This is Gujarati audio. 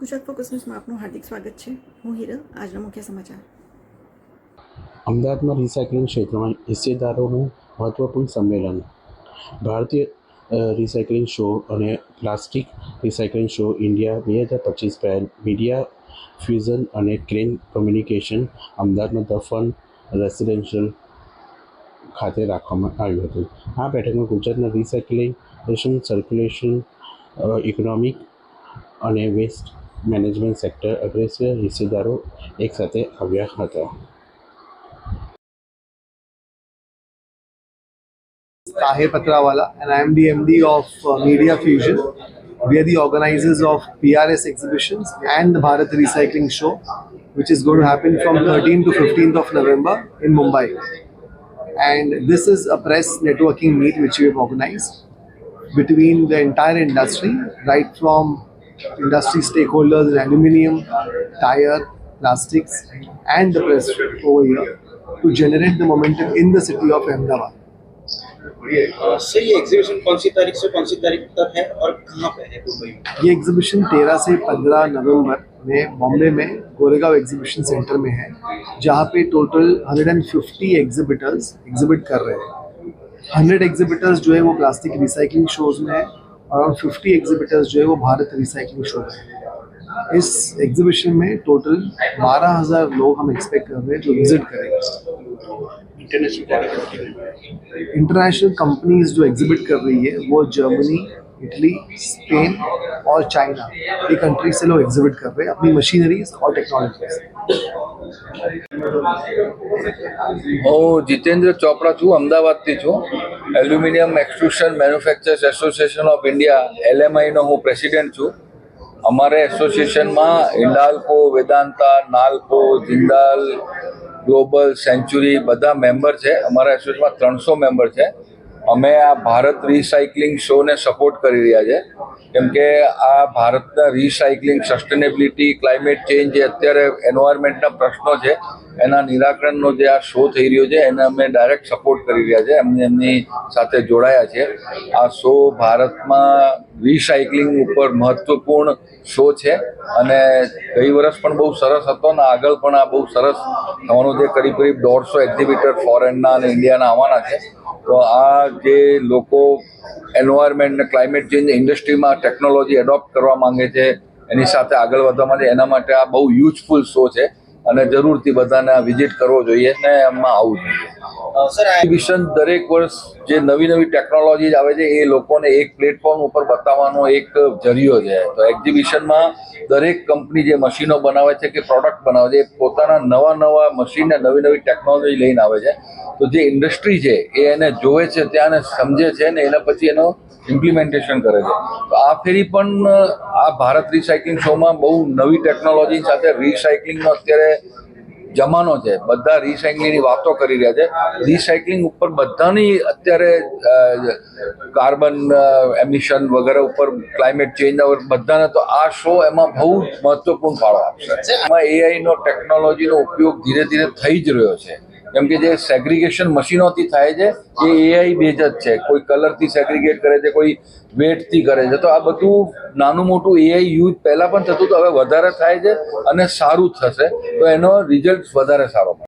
ગુજરાત ફોકસ ન્યૂઝમાં આપનું હાર્દિક સ્વાગત છે. હું હિરલ, આજના મુખ્ય સમાચાર. અમદાવાદમાં રિસાયકલિંગ ક્ષેત્રમાં હિસ્સેદારોનું મહત્વપૂર્ણ સંમેલન. ભારતીય રિસાયકલિંગ શો અને પ્લાસ્ટિક રિસાયકલિંગ શો ઇન્ડિયા બે હજાર પચીસ પહેલ મીડિયા ફ્યુઝન અને ક્રેન કમ્યુનિકેશન અમદાવાદમાં દફન રેસિડેન્શિયલ ખાતે રાખવામાં આવ્યું હતું. આ બેઠકમાં ગુજરાતના રિસાયકલિંગ સર્ક્યુલેશન ઇકોનોમિક અને વેસ્ટ મેનેજમેન્ટ સેક્ટર અગ્રેસર હિસ્સેદારો એકસાથે આવ્યા હતા Tahir Patrawala, and I am the MD of uh, Media Fusion. We are the organizers of PRS exhibitions and the Bharat Recycling Show, which is going to happen from 13th to 15th of November in Mumbai. And this is a press networking meet which we have organized between the entire industry, right from industry stakeholders in aluminium, tire, plastics, and the press over here to generate the momentum in the city of Ahmedabad. Sir ये एग्जीबिशन कौन सी तारीख से कौन सी तारीख तक है और कहाँ पे है? मुंबई ये एग्जीबिशन 13 से 15 नवंबर में बॉम्बे में गोरेगांव एग्जीबिशन सेंटर में है जहाँ पे टोटल 150 एग्जिबिटर्स एग्जिबिट कर रहे हैं। 100 एग्जिबिटर्स जो है वो प्लास्टिक रिसाइकलिंग शोज़ में है। और 50 एग्जिबिटर्स जो है वो भारत रिसाइकलिंग शो में इस एग्जिबिशन में टोटल 12000 लोग हम एक्सपेक्ट कर रहे हैं जो विज़िट करेंगे। इंटरनेशनल कंपनीज़ जो एग्जिबिट कर रही है वो जर्मनी इटली स्पेन और चाइना ये कंट्री से लोग एग्जिबिट कर रहे हैं अपनी मशीनरीज और टेक्नोलॉजीज હું જીતેન્દ્ર ચોપડા છું અમદાવાદથી છું aluminium extrusion manufacturers association of India એલએમઆઈનો હું પ્રેસિડેન્ટ છું અમારે એસોસિએશનમાં હિન્ડાલ્કો વેદાંતા નાલ્કો જિંદાલ ગ્લોબલ સેન્ચુરી બધા મેમ્બર છે અમારા એસોસિએશનમાં ત્રણસો મેમ્બર છે અમે આ ભારત રિસાયકલિંગ શોને સપોર્ટ કરી રહ્યા છે. કેમ કે આ ભારતના રિસાયકલિંગ સસ્ટેનેબિલિટી ક્લાઇમેટ ચેન્જ જે અત્યારે એન્વાયરમેન્ટના પ્રશ્નો છે, એના નિરાકરણનો જે આ શો થઈ રહ્યો છે, એને અમે ડાયરેક્ટ સપોર્ટ કરી રહ્યા છે. એમને, એમની સાથે જોડાયા છે. આ શો ભારતમાં રિસાયકલિંગ ઉપર મહત્વપૂર્ણ શો છે અને ગઈ વર્ષ પણ બહુ સરસ હતો ને આગળ પણ આ બહુ સરસ થવાનું જે કરીબ કરીબ દોઢસો એક્ઝિબિટર ફોરેનના અને ઇન્ડિયાના આવવાના છે. તો આ જે લોકો એન્વાયરમેન્ટ ને ક્લાઇમેટ ચેન્જ ઇન્ડસ્ટ્રીમાં ટેકનોલોજી એડોપ્ટ કરવા માંગે છે, એની સાથે આગળ વધવા માટે એના માટે આ બહુ યુઝફુલ શો છે. અને જરૂરથી બધાને આ વિઝિટ કરવો જોઈએ ને એમાં આવવું જોઈએ. એક્ઝિબિશન દરેક વર્ષ જે નવી નવી ટેકનોલોજી આવે છે, એ લોકોને એક પ્લેટફોર્મ ઉપર બતાવવાનો એક જરિયો છે. તો એક્ઝિબિશનમાં દરેક કંપની જે મશીનો બનાવે છે કે પ્રોડક્ટ બનાવે છે, એ પોતાના નવા નવા મશીનને નવી નવી ટેકનોલોજી લઈને આવે છે. તો જે ઇન્ડસ્ટ્રી છે, એ એને જોવે છે ત્યાં સમજે છે ને એના પછી એનો ઇમ્પ્લિમેન્ટેશન કરે છે. તો આ ફેરી પણ આ ભારત રિસાયકલિંગ શોમાં બહુ નવી ટેકનોલોજી સાથે રિસાયકલિંગનો અત્યારે જમાનો છે. બધા રિસાયકલિંગની વાતો કરી રહ્યા છે. રિસાયકલિંગ ઉપર બધાની અત્યારે કાર્બન એમિશન વગેરે ઉપર ક્લાઇમેટ ચેન્જ બધાને તો આ શો એમાં બહુ મહત્વપૂર્ણ ફાળો આપશે. એમાં એઆઈનો ટેકનોલોજીનો ઉપયોગ ધીરે ધીરે થઈ જ રહ્યો છે. કેમ કે જે સેગ્રિગેશન મશીનોથી થાય છે, એ એઆઈ બેઝ જ છે. કોઈ કલરથી સેગ્રિગેટ કરે છે, કોઈ વેટથી કરે છે. તો આ બધું નાનું મોટું એઆઈ યુઝ પહેલાં પણ થતું હતું, હવે વધારે થાય છે અને સારું થશે. તો એનો રિઝલ્ટ વધારે સારો મળે